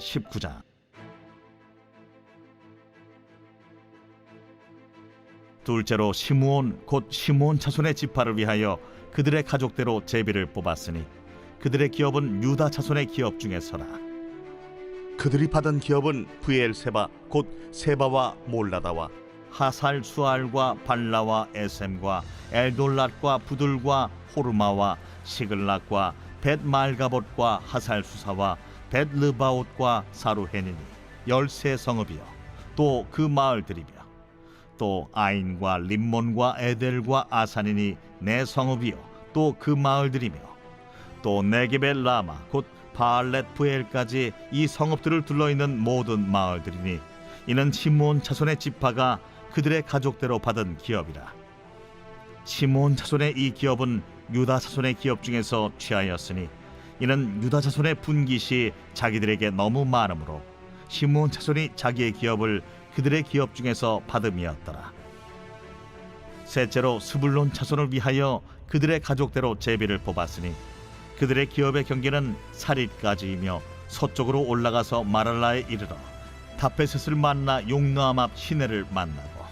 제 19장. 둘째로 시므온 곧 시므온 자손의 지파를 위하여 그들의 가족대로 제비를 뽑았으니 그들의 기업은 유다 자손의 기업 중에서라. 그들이 받은 기업은 브엘세바 곧 세바와 몰라다와 하살 수알과 발라와 에셈과 엘돌랏과 부들과 호르마와 시글락과 벳 말가봇과 하살 수사와 벳 르바옷과 사루헤니니 열세 성읍이요 또 그 마을들이며 또 아인과 림몬과 에델과 아산이니 네 성읍이요. 또 그 마을들이며 또 네게벨 라마 곧 바알렛 부엘까지 이 성읍들을 둘러 있는 모든 마을들이니 이는 시므온 자손의 지파가 그들의 가족대로 받은 기업이라. 시므온 자손의 이 기업은 유다 자손의 기업 중에서 취하였으니 이는 유다 자손의 분깃이 자기들에게 너무 많으므로 시므온 자손이 자기의 기업을 그들의 기업 중에서 받음이었더라. 셋째로 스불론 자손을 위하여 그들의 가족대로 제비를 뽑았으니 그들의 기업의 경계는 사릿까지이며 서쪽으로 올라가서 마랄라에 이르러 다페셋을 만나 용노암 앞 시내를 만나고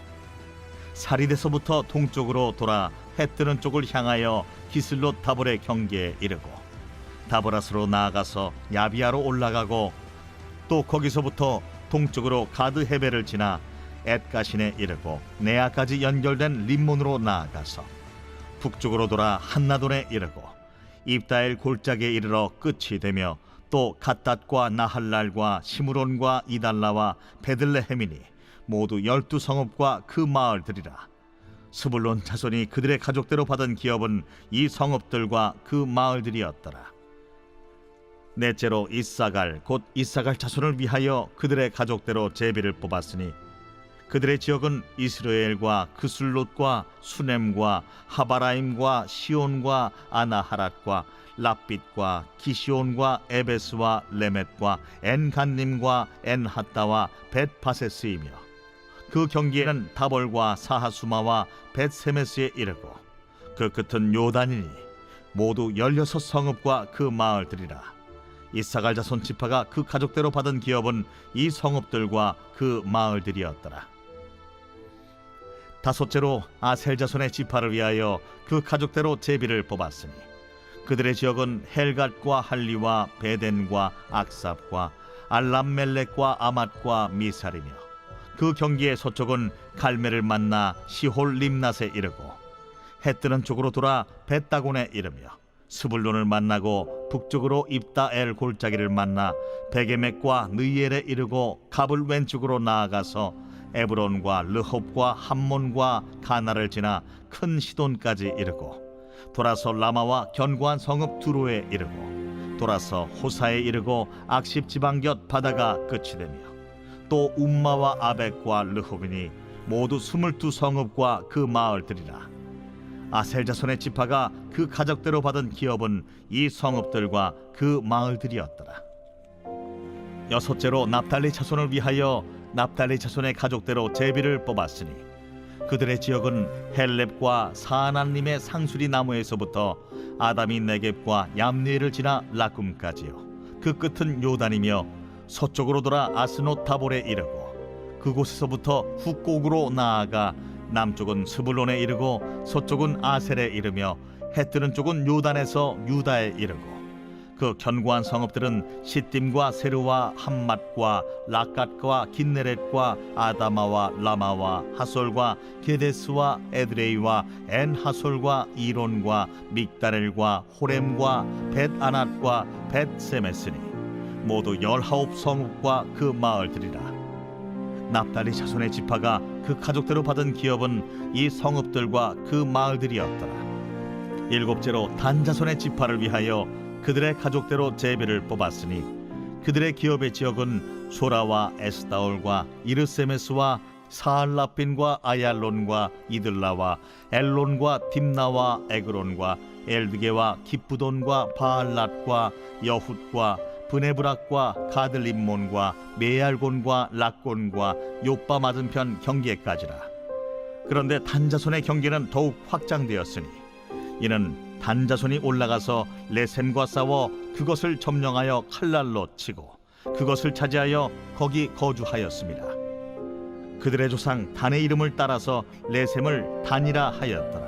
사릿에서부터 동쪽으로 돌아 해 뜨는 쪽을 향하여 기슬롯 다볼의 경계에 이르고 다보라스로 나아가서 야비아로 올라가고 또 거기서부터 동쪽으로 가드 헤베를 지나 엣가신에 이르고 네아까지 연결된 림몬으로 나아가서 북쪽으로 돌아 한나돈에 이르고 입다엘 골짜기에 이르러 끝이 되며 또 갓닷과 나할랄과 시므론과 이달라와 베들레헴이니 모두 열두 성읍과 그 마을들이라. 스불론 자손이 그들의 가족대로 받은 기업은 이 성읍들과 그 마을들이었더라 넷째로 이사갈 곧 이사갈 자손을 위하여 그들의 가족대로 제비를 뽑았으니 그들의 지역은 이스라엘과 그술롯과 수넴과 하바라임과 시온과 아나하랏과 랍빛과 기시온과 에베스와 레멧과 엔간님과 엔하따와 벳파세스이며 그 경계에는 다볼과 사하수마와 벳세메스에 이르고 그 끝은 요단이니 모두 열여섯 성읍과 그 마을들이라 이사갈 자손 지파가 그 가족대로 받은 기업은 이 성읍들과 그 마을들이었더라. 다섯째로 아셀 자손의 지파를 위하여 그 가족대로 제비를 뽑았으니 그들의 지역은 헬갓과 할리와 베덴과 악삽과 알람멜렉과 아맛과 미살이며 그 경기의 서쪽은 갈멜을 만나 시홀 림낫에 이르고 해 뜨는 쪽으로 돌아 벳다곤에 이르며 스불론을 만나고 북쪽으로 입다엘 골짜기를 만나 베게맥과 느이엘에 이르고 갑을 왼쪽으로 나아가서 에브론과 르홉과 함몬과 가나를 지나 큰 시돈까지 이르고 돌아서 라마와 견고한 성읍 두로에 이르고 돌아서 호사에 이르고 악십 지방 곁 바다가 끝이 되며 또 움마와 아벡과 르홉이니 모두 스물두 성읍과 그 마을들이라 아셀 자손의 지파가 그 가족대로 받은 기업은 이 성읍들과 그 마을들이었더라. 여섯째로 납달리 자손을 위하여 납달리 자손의 가족대로 제비를 뽑았으니 그들의 지역은 헬렙과 사하나님의 상수리 나무에서부터 아담이 네겝과 얌리를 지나 라쿰까지요. 그 끝은 요단이며 서쪽으로 돌아 아스노 타볼에 이르고 그곳에서부터 후곡으로 나아가 남쪽은 스불론에 이르고 서쪽은 아셀에 이르며 해 뜨는 쪽은 요단에서 유다에 이르고 그 견고한 성읍들은 시딤과 세르와 함맛과 라갓과 긴네렛과 아다마와 라마와 하솔과 게데스와 에드레이와 엔하솔과 이론과 믹다렐과 호렘과 벳아낫과 벳세메스니 모두 열아홉 성읍과 그 마을들이라 납달리 자손의 지파가 그 가족대로 받은 기업은 이 성읍들과 그 마을들이었더라. 일곱째로 단 자손의 지파를 위하여 그들의 가족대로 제비를 뽑았으니 그들의 기업의 지역은 소라와 에스다올과 이르세메스와 사알라핀과 아얄론과 이들라와 엘론과 딥나와 에그론과 엘드게와 기쁘돈과 바알랏과 여훗과 브네브락과 가들림몬과 메알곤과 락곤과 요빠 맞은편 경계까지라. 그런데 단자손의 경계는 더욱 확장되었으니 이는 단자손이 올라가서 레셈과 싸워 그것을 점령하여 칼날로 치고 그것을 차지하여 거기 거주하였습니다. 그들의 조상 단의 이름을 따라서 레셈을 단이라 하였더라.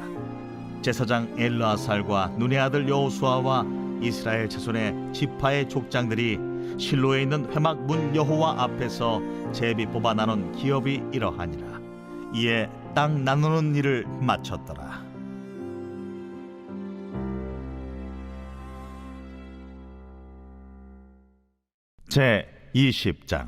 제사장 엘르아살과 눈의 아들 여호수아와 이스라엘 자손의 지파의 족장들이 실로에 있는 회막 문 여호와 앞에서 제비 뽑아 나눈 기업이 이러하니라. 이에 땅 나누는 일을 마쳤더라. 제 20장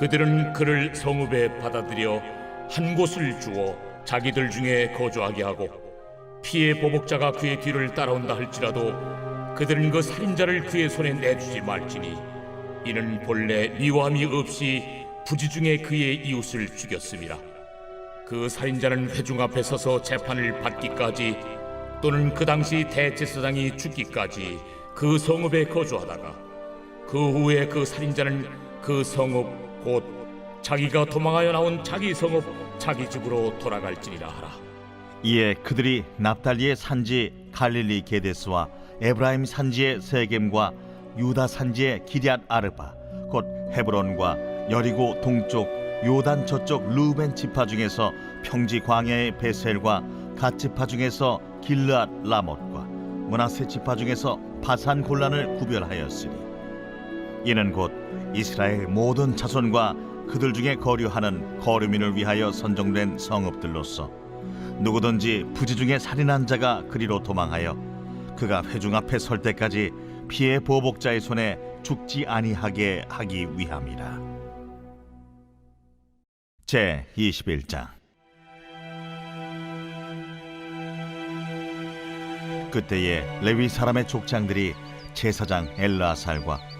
그들은 그를 성읍에 받아들여 한 곳을 주어 자기들 중에 거주하게 하고 피해 보복자가 그의 뒤를 따라온다 할지라도 그들은 그 살인자를 그의 손에 내주지 말지니 이는 본래 미워함이 없이 부지 중에 그의 이웃을 죽였음이라 그 살인자는 회중 앞에 서서 재판을 받기까지 또는 그 당시 대제사장이 죽기까지 그 성읍에 거주하다가 그 후에 그 살인자는 그 성읍 곧 자기가 도망하여 나온 자기 성읍 자기 집으로 돌아갈지니라 하라. 이에 그들이 납달리의 산지 갈릴리 게데스와 에브라임 산지의 세겜과 유다 산지의 기럇 아르바 곧 헤브론과 여리고 동쪽 요단 저쪽 루벤 지파 중에서 평지 광야의 베셀과 갓 지파 중에서 길르앗 라못과 문하세 지파 중에서 바산 골란을 구별하였으니 이는 곧 이스라엘 모든 자손과 그들 중에 거류하는 거류민을 위하여 선정된 성읍들로서 누구든지 부지 중에 살인한 자가 그리로 도망하여 그가 회중 앞에 설 때까지 피해 보복자의 손에 죽지 아니하게 하기 위함이라. 제 21장 그때에 레위 사람의 족장들이 제사장 엘라살과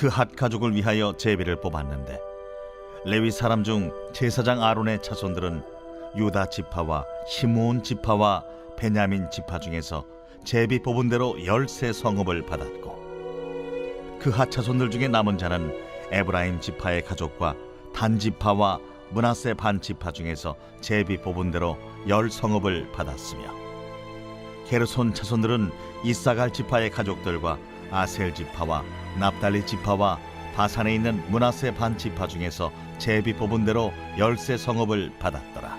그 핫 가족을 위하여 제비를 뽑았는데 레위 사람 중 제사장 아론의 자손들은 유다 지파와 시므온 지파와 베냐민 지파 중에서 제비 뽑은 대로 열세 성읍을 받았고 그 핫 자손들 중에 남은 자는 에브라임 지파의 가족과 단 지파와 문하세 반 지파 중에서 제비 뽑은 대로 열 성읍을 받았으며 게르손 자손들은 이사갈 지파의 가족들과 아셀 지파와 납달리 지파와 바산에 있는 문하세 반 지파 중에서 제비 뽑은 대로 열세 성읍을 받았더라.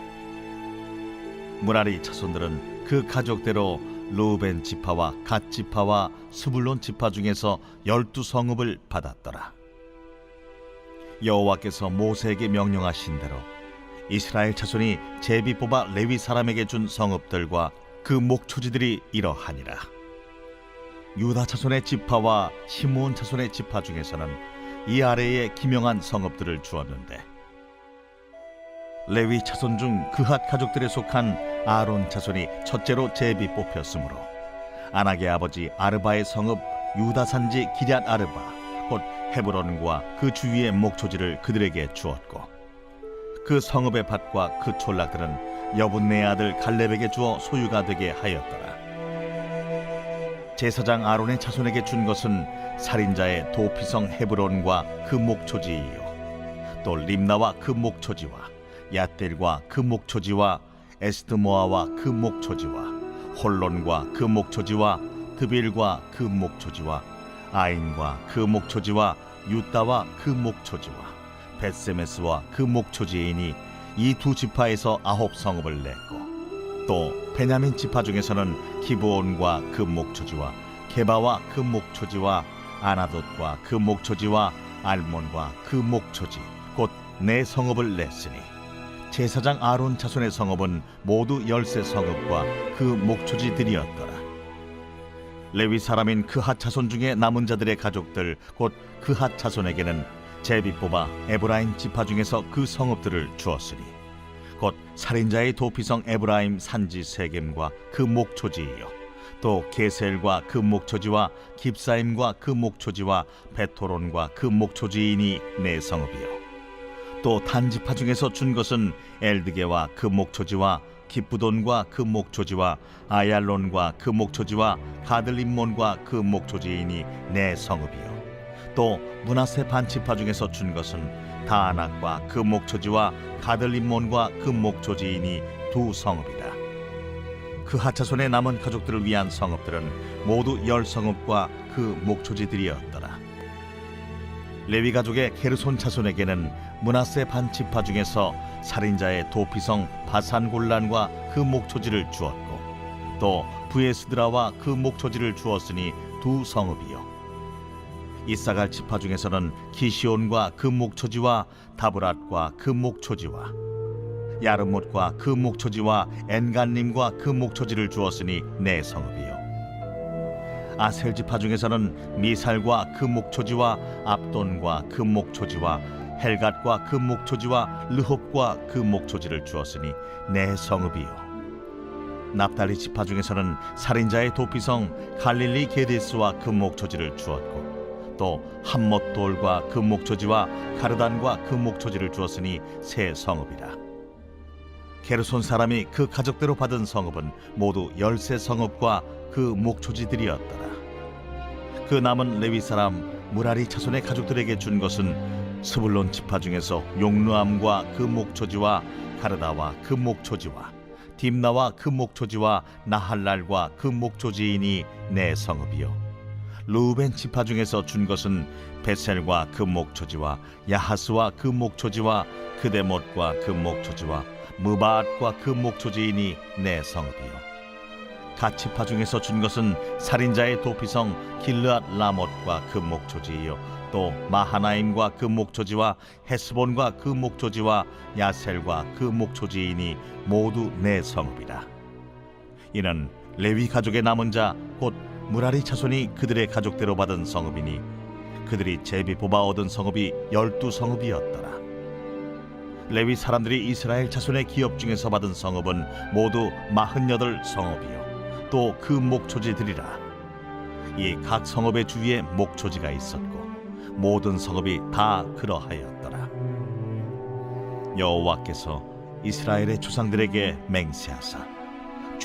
무라리 자손들은 그 가족대로 루벤 지파와 갓 지파와 스불론 지파 중에서 열두 성읍을 받았더라. 여호와께서 모세에게 명령하신 대로 이스라엘 자손이 제비 뽑아 레위 사람에게 준 성읍들과 그 목초지들이 이러하니라. 유다 자손의 지파와 시므온 자손의 지파 중에서는 이 아래에 기명한 성읍들을 주었는데 레위 자손 중 그핫 가족들에 속한 아론 자손이 첫째로 제비 뽑혔으므로 아낙의 아버지 아르바의 성읍 유다 산지 기럇 아르바 곧 헤브론과 그 주위의 목초지를 그들에게 주었고 그 성읍의 밭과 그 촌락들은 여분네 아들 갈렙에게 주어 소유가 되게 하였더라. 제사장 아론의 자손에게 준 것은 살인자의 도피성 헤브론과 그 목초지이요. 또 림나와 그 목초지와 야델과 그 목초지와 에스드모아와 그 목초지와 홀론과 그 목초지와 드빌과 그 목초지와 아인과 그 목초지와 유다와 그 목초지와 베세메스와 그 목초지이니 이 두 지파에서 아홉 성읍을 냈고 또 베냐민 지파 중에서는 기브온과 그 목초지와 게바와 그 목초지와 아나돗과 그 목초지와 알몬과 그 목초지 곧네 성읍을 냈으니 제사장 아론 자손의 성읍은 모두 열세 성읍과 그 목초지들이었더라. 레위 사람인 그핫 자손 중에 남은 자들의 가족들 곧 그핫 자손에게는 제비 뽑아 에브라임 지파 중에서 그 성읍들을 주었으니 곧 살인자의 도피성 에브라임 산지 세겜과 그 목초지이요. 또 게셀과 그 목초지와 깁사임과 그 목초지와 베토론과 그 목초지이니 네 성읍이요. 또 단지파 중에서 준 것은 엘드게와 그 목초지와 기쁘돈과 그 목초지와 아얄론과 그 목초지와 가들림몬과 그 목초지이니 네 성읍이요. 또 문하세 반지파 중에서 준 것은 다안악과 그 목초지와 가들림몬과 그 목초지이니 두 성읍이다. 그 하차손의 남은 가족들을 위한 성읍들은 모두 열 성읍과 그 목초지들이었더라. 레위 가족의 게르손 자손에게는 문하세 반 지파 중에서 살인자의 도피성 바산골란과 그 목초지를 주었고 또 부에스드라와 그 목초지를 주었으니 두 성읍이요 이사갈 지파 중에서는 기시온과 그 목초지와 다브랏과 그 목초지와 야르못과 그 목초지와 엔간님과 그 목초지를 주었으니 네 성읍이요. 아셀 지파 중에서는 미살과 그 목초지와 압돈과 그 목초지와 헬갓과 그 목초지와 르홉과 그 목초지를 주었으니 네 성읍이요. 납달리 지파 중에서는 살인자의 도피성 갈릴리 게데스와 그 목초지를 주었고 또 함못돌과 그 목초지와 가르단과 그 목초지를 주었으니 세 성읍이라 게르손 사람이 그 가족대로 받은 성읍은 모두 열세 성읍과 그 목초지들이었더라. 그 남은 레위 사람 무라리 자손의 가족들에게 준 것은 스불론 지파 중에서 용루암과 그 목초지와 가르다와 그 목초지와 딥나와 그 목초지와 나할랄과 그 목초지이니 네 성읍이요. 루벤 지파 중에서 준 것은 베셀과 그 목초지와 야하스와 그 목초지와 그데못과 그 목초지와 무바앗과 그 목초지이니 네 성읍이요. 가치파 중에서 준 것은 살인자의 도피성 길르앗 라못과 그 목초지이요 또 마하나임과 그 목초지와 헤스본과 그 목초지와 야셀과 그 목초지이니 모두 네 성읍이라 이는 레위 가족의 남은 자곧 무라리 자손이 그들의 가족대로 받은 성읍이니 그들이 제비 뽑아 얻은 성읍이 열두 성읍이었더라. 레위 사람들이 이스라엘 자손의 기업 중에서 받은 성읍은 모두 마흔여덟 성읍이요. 또 그 목초지들이라. 이 각 성읍의 주위에 목초지가 있었고 모든 성읍이 다 그러하였더라. 여호와께서 이스라엘의 조상들에게 맹세하사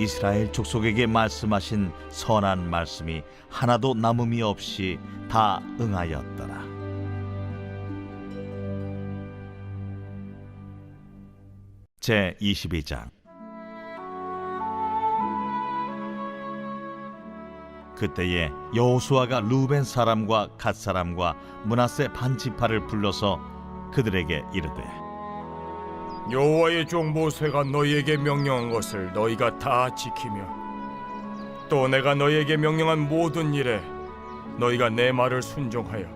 이스라엘 족속에게 말씀하신 선한 말씀이 하나도 남음이 없이 다 응하였더라. 제 22장. 그때에 여호수아가 루벤 사람과 갓 사람과 문하세 반지파를 불러서 그들에게 이르되 여호와의 종 모세가 너희에게 명령한 것을 너희가 다 지키며 또 내가 너희에게 명령한 모든 일에 너희가 내 말을 순종하여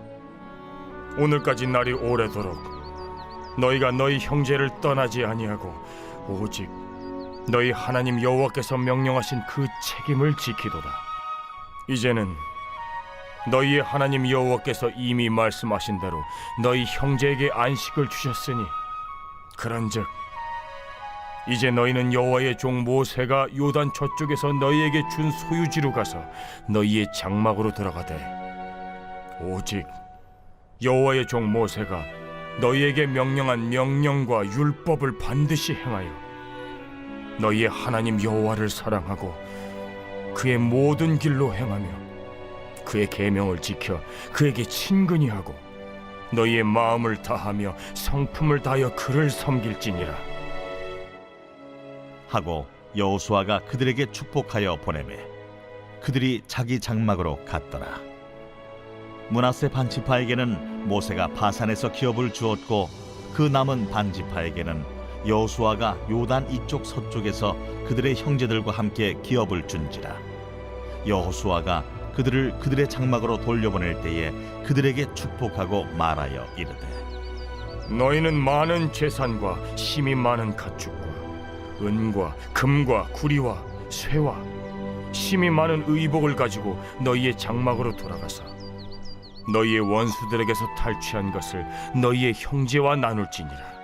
오늘까지 날이 오래도록 너희가 너희 형제를 떠나지 아니하고 오직 너희 하나님 여호와께서 명령하신 그 책임을 지키도다. 이제는 너희의 하나님 여호와께서 이미 말씀하신 대로 너희 형제에게 안식을 주셨으니 그런즉 이제 너희는 여호와의 종 모세가 요단 저쪽에서 너희에게 준 소유지로 가서 너희의 장막으로 들어가되 오직 여호와의 종 모세가 너희에게 명령한 명령과 율법을 반드시 행하여 너희의 하나님 여호와를 사랑하고 그의 모든 길로 행하며 그의 계명을 지켜 그에게 친근히 하고 너희의 마음을 다하며 성품을 다하여 그를 섬길지니라. 하고 여호수아가 그들에게 축복하여 보내매 그들이 자기 장막으로 갔더라. 문하세 반지파에게는 모세가 바산에서 기업을 주었고 그 남은 반지파에게는 여호수아가 요단 이쪽 서쪽에서 그들의 형제들과 함께 기업을 준지라. 여호수아가 그들을 그들의 장막으로 돌려보낼 때에 그들에게 축복하고 말하여 이르되 너희는 많은 재산과 힘이 많은 가축과 은과 금과 구리와 쇠와 힘이 많은 의복을 가지고 너희의 장막으로 돌아가서 너희의 원수들에게서 탈취한 것을 너희의 형제와 나눌지니라.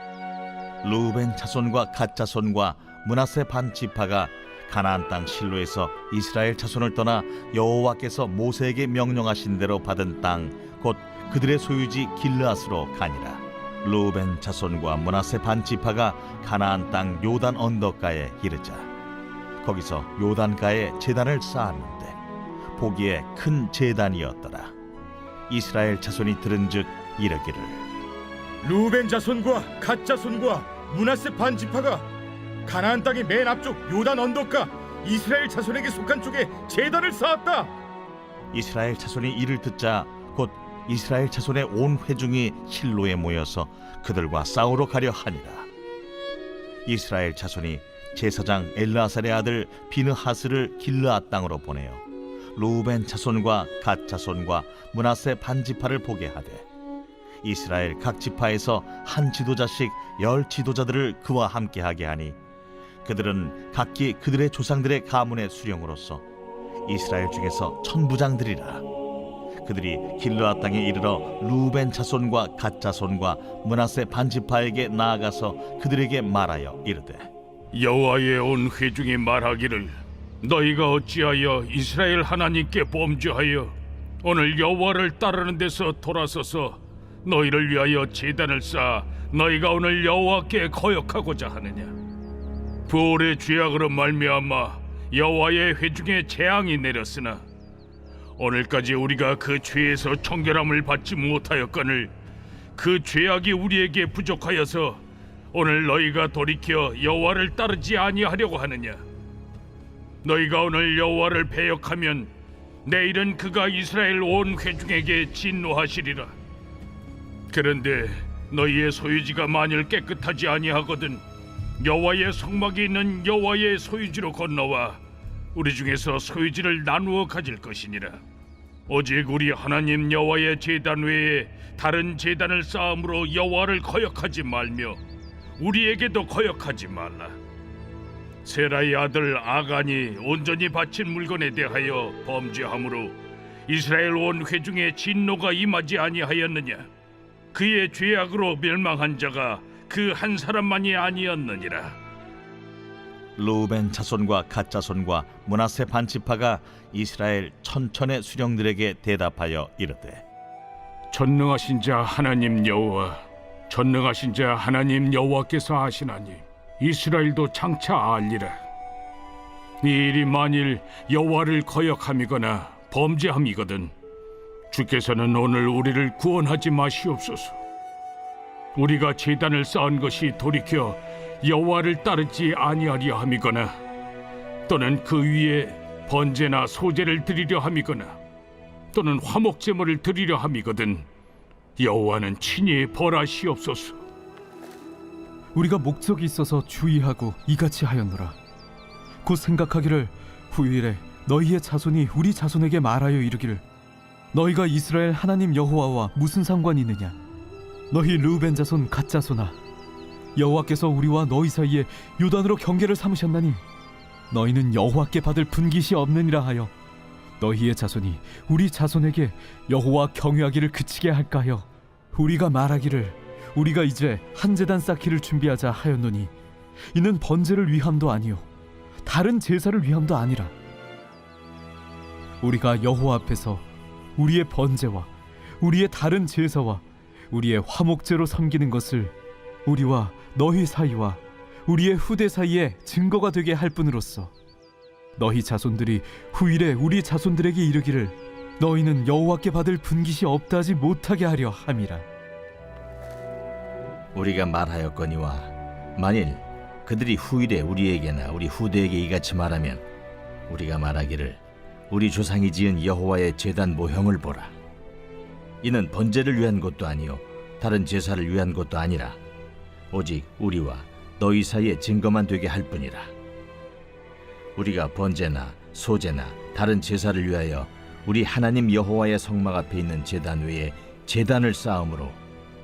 루벤 자손과 갓 자손과 문하세 반 지파가 가나안 땅 실로에서 이스라엘 자손을 떠나 여호와께서 모세에게 명령하신 대로 받은 땅 곧 그들의 소유지 길르앗으로 가니라. 루벤 자손과 문하세 반 지파가 가나안 땅 요단 언덕가에 이르자. 거기서 요단가에 제단을 쌓았는데 보기에 큰 제단이었더라. 이스라엘 자손이 들은즉 이르기를. 루벤 자손과 갓 자손과 문하세 반 지파가 가나안 땅의 맨 앞쪽 요단 언덕가 이스라엘 자손에게 속한 쪽에 제단을 쌓았다. 이스라엘 자손이 이를 듣자 곧 이스라엘 자손의 온 회중이 실로에 모여서 그들과 싸우러 가려 하니라. 이스라엘 자손이 제사장 엘라살의 아들 비느하스를 길르앗 땅으로 보내어 루벤 자손과 갓 자손과 문하세 반지파를 보게 하되 이스라엘 각 지파에서 한 지도자씩 열 지도자들을 그와 함께 하게 하니 그들은 각기 그들의 조상들의 가문의 수령으로서 이스라엘 중에서 천부장들이라. 그들이 길르앗 땅에 이르러 루벤 자손과 갓 자손과 문하세 반지파에게 나아가서 그들에게 말하여 이르되 여호와의 온 회중이 말하기를 너희가 어찌하여 이스라엘 하나님께 범죄하여 오늘 여호와를 따르는 데서 돌아서서 너희를 위하여 제단을 쌓아 너희가 오늘 여호와께 거역하고자 하느냐 부올의 죄악으로 말미암아 여호와의 회중에 재앙이 내렸으나 오늘까지 우리가 그 죄에서 청결함을 받지 못하였거늘 그 죄악이 우리에게 부족하여서 오늘 너희가 돌이켜 여호와를 따르지 아니하려고 하느냐? 너희가 오늘 여호와를 배역하면 내일은 그가 이스라엘 온 회중에게 진노하시리라. 그런데 너희의 소유지가 만일 깨끗하지 아니하거든 여호와의 성막이 있는 여호와의 소유지로 건너와 우리 중에서 소유지를 나누어 가질 것이니라 오직 우리 하나님 여호와의 제단 외에 다른 제단을 쌓음으로 여호와를 거역하지 말며 우리에게도 거역하지 말라. 세라의 아들 아간이 온전히 바친 물건에 대하여 범죄함으로 이스라엘 온 회중에 진노가 임하지 아니하였느냐? 그의 죄악으로 멸망한 자가 그 한 사람만이 아니었느니라. 루벤 자손과 갓 자손과 문하세 반지파가 이스라엘 천천의 수령들에게 대답하여 이르되 전능하신 자 하나님 여호와, 전능하신 자 하나님 여호와께서 하시나니 이스라엘도 장차 알리라. 이 일이 만일 여호와를 거역함이거나 범죄함이거든 주께서는 오늘 우리를 구원하지 마시옵소서. 우리가 제단을 쌓은 것이 돌이켜 여호와를 따르지 아니하려 함이거나 또는 그 위에 번제나 소제를 드리려 함이거나 또는 화목 제물을 드리려 함이거든 여호와는 친히 벌하시옵소서. 우리가 목적이 있어서 주의하고 이같이 하였노라. 곧 생각하기를 후일에 너희의 자손이 우리 자손에게 말하여 이르기를 너희가 이스라엘 하나님 여호와와 무슨 상관이 있느냐? 너희 르우벤 자손 갓 자손아 여호와께서 우리와 너희 사이에 요단으로 경계를 삼으셨나니 너희는 여호와께 받을 분깃이 없느니라 하여 너희의 자손이 우리 자손에게 여호와 경외하기를 그치게 할까 하여 우리가 말하기를 우리가 이제 한 제단 쌓기를 준비하자 하였노니 이는 번제를 위함도 아니요 다른 제사를 위함도 아니라 우리가 여호와 앞에서 우리의 번제와 우리의 다른 제사와 우리의 화목제로 섬기는 것을 우리와 너희 사이와 우리의 후대 사이에 증거가 되게 할 뿐으로써 너희 자손들이 후일에 우리 자손들에게 이르기를 너희는 여호와께 받을 분깃이 없다지 못하게 하려 함이라. 우리가 말하였거니와 만일 그들이 후일에 우리에게나 우리 후대에게 이같이 말하면 우리가 말하기를 우리 조상이 지은 여호와의 제단 모형을 보라 이는 번제를 위한 것도 아니요 다른 제사를 위한 것도 아니라 오직 우리와 너희 사이에 증거만 되게 할 뿐이라 우리가 번제나 소제나 다른 제사를 위하여 우리 하나님 여호와의 성막 앞에 있는 제단 위에 제단을 쌓음으로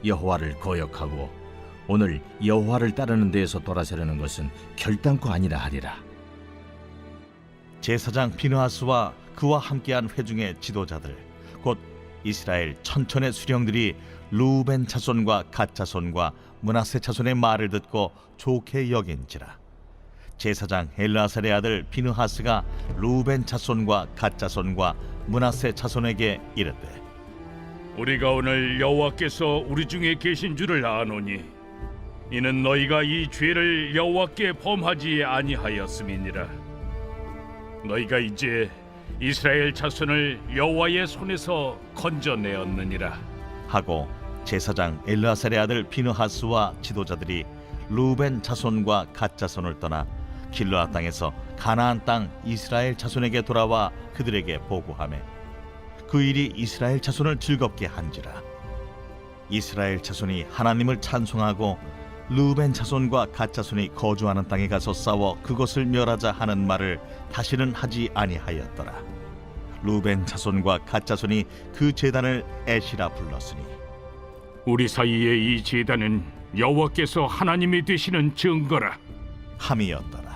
여호와를 거역하고 오늘 여호와를 따르는 데에서 돌아서려는 것은 결단코 아니라 하리라. 제사장 비느하스와 그와 함께한 회중의 지도자들 곧 이스라엘 천천의 수령들이 루벤 자손과 갓 자손과 문하세 자손의 말을 듣고 좋게 여긴지라. 제사장 엘라살의 아들 비느하스가 루벤 자손과 갓 자손과 문하세 자손에게 이르되 우리가 오늘 여호와께서 우리 중에 계신 줄을 아노니 이는 너희가 이 죄를 여호와께 범하지 아니하였음이니라. 너희가 이제 이스라엘 자손을 여호와의 손에서 건져내었느니라. 하고 제사장 엘라살의 아들 비느하스와 지도자들이 루벤 자손과 갓 자손을 떠나 길르앗 땅에서 가나안 땅 이스라엘 자손에게 돌아와 그들에게 보고하매 그 일이 이스라엘 자손을 즐겁게 한지라. 이스라엘 자손이 하나님을 찬송하고 루벤 자손과 갓 자손이 거주하는 땅에 가서 싸워 그것을 멸하자 하는 말을 다시는 하지 아니하였더라. 루벤 자손과 갓 자손이 그 제단을 에시라 불렀으니. 우리 사이의 이 제단은 여호와께서 하나님이 되시는 증거라. 함이었더라